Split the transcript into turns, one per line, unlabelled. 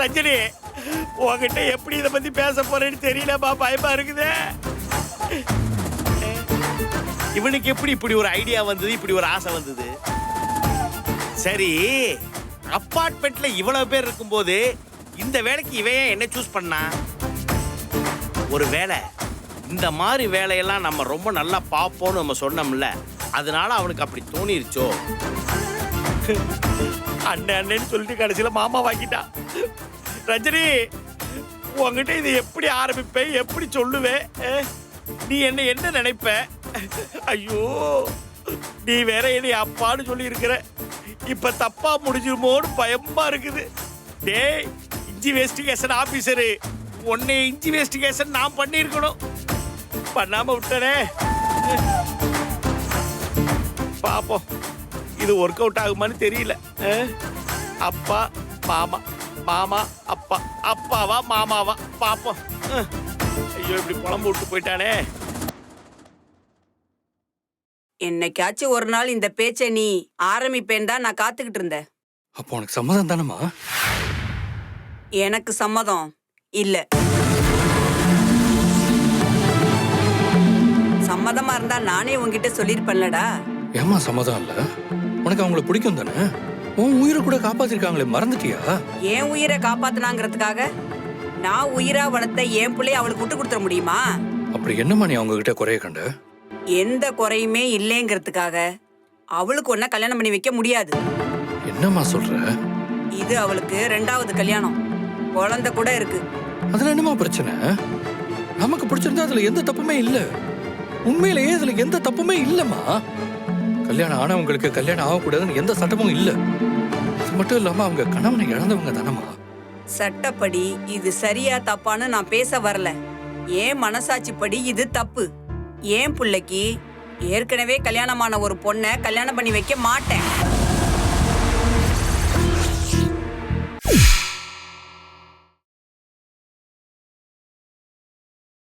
ரஜினி உங்ககிட்ட எப்படி இதை பத்தி பேச போறேன்னு தெரியலப்பா பயமா இருக்குது. இவனுக்கு எப்படி இப்படி ஒரு ஐடியா வந்தது இப்படி ஒரு ஆசை வந்தது? சரி அப்பார்ட்மெண்ட்ல இவ்வளவு பேர் இருக்கும்போது இந்த வேலைக்கு இவன் என்ன சூஸ் பண்ணா? ஒரு வேலை இந்த மாதிரி வேலையெல்லாம் நம்ம ரொம்ப நல்லா பார்ப்போம்னு நம்ம சொன்னோம்ல அதனால அவனுக்கு அப்படி தோணிருச்சோ? அண்ணன் அண்ணன்னு சொல்லிட்டு கடைசியில மாமா வாங்கிட்டான் ரஜினி உங்ககிட்ட இது எப்படி ஆரம்பிப்பேன் எப்படி சொல்லுவேன் நீ என்ன என்ன நினைப்ப? ஐயோ நீ வேற என்னை அப்பான்னு சொல்லி இருக்கிற இப்ப தப்பா முடிஞ்சிருமோன்னு பயமா இருக்குது. டேய் இன்வெஸ்டிகேஷன் ஆபீசரு. உன்னை இன்வெஸ்டிகேஷன் நான் பண்ணியிருக்கணும். பண்ணாம விட்டனே. பாப்போம். இது ஒர்க் அவுட் ஆகுமான்னு தெரியல. அப்பா மாமா மாமா அப்பா அப்பாவா மாமாவா பாப்போம். ஐயோ இப்படி புலம்பு விட்டு போயிட்டானே
என்னைக்காச்சும் ஒரு நாள் இந்த பேச்சை நீ ஆரம்பிப்பேன் தான் நான் காத்துக்கிட்டு இருந்தேன்.
அப்போ உனக்கு சம்மதம் தானம்மா?
எனக்கு சம்மதம் இல்ல. சம்மதமா இருந்தா நானே உன்கிட்ட சொல்லிருப்பேன்லடா
ஏமா சம்மதம் இல்ல? உனக்கு அவங்கள பிடிக்கும் தானே? உன் உயிரை கூட காப்பாத்திருக்காங்களே மறந்துட்டியா?
என் உயிரை காப்பாத்துனாங்கிறதுக்காக? நான் உயிரா வளர்த்த என் பிள்ளைய அவளுக்கு விட்டு கொடுத்துட முடியுமா?
அப்படி என்னம்மா நீ அவங்க கிட்ட குறைய கண்ட?
எந்த குறையுமே இல்லைங்கிறதுக்காக அவளுக்கு ஒன்ன கல்யாணம் பண்ணி வைக்க முடியாது.
என்னம்மா சொல்ற?
இது அவளுக்கு ரெண்டாவது கல்யாணம். குழந்தை கூட இருக்கு.
அதுல என்னம்மா பிரச்சனை? நமக்கு பிடிச்சிருந்தா அதுல எந்த தப்புமே இல்ல. உண்மையிலேயே அதுல எந்த தப்புமே இல்லம்மா. கல்யாணம் ஆனவங்களுக்கு கல்யாணம் ஆகக்கூடாதுன்னு எந்த சட்டமும் இல்லை. அது மட்டும் இல்லாம அவங்க கணவனை இழந்தவங்க தானம்மா.
சட்டப்படி இது சரியா தப்பான்னு நான் பேச வரல. ஏன் மனசாட்சிப்படி இது தப்பு? ஏன் பிள்ளைக்கு ஏற்கனவே கல்யாணமான ஒரு பொண்ணை கல்யாணம் பண்ணி வைக்க மாட்டேன்?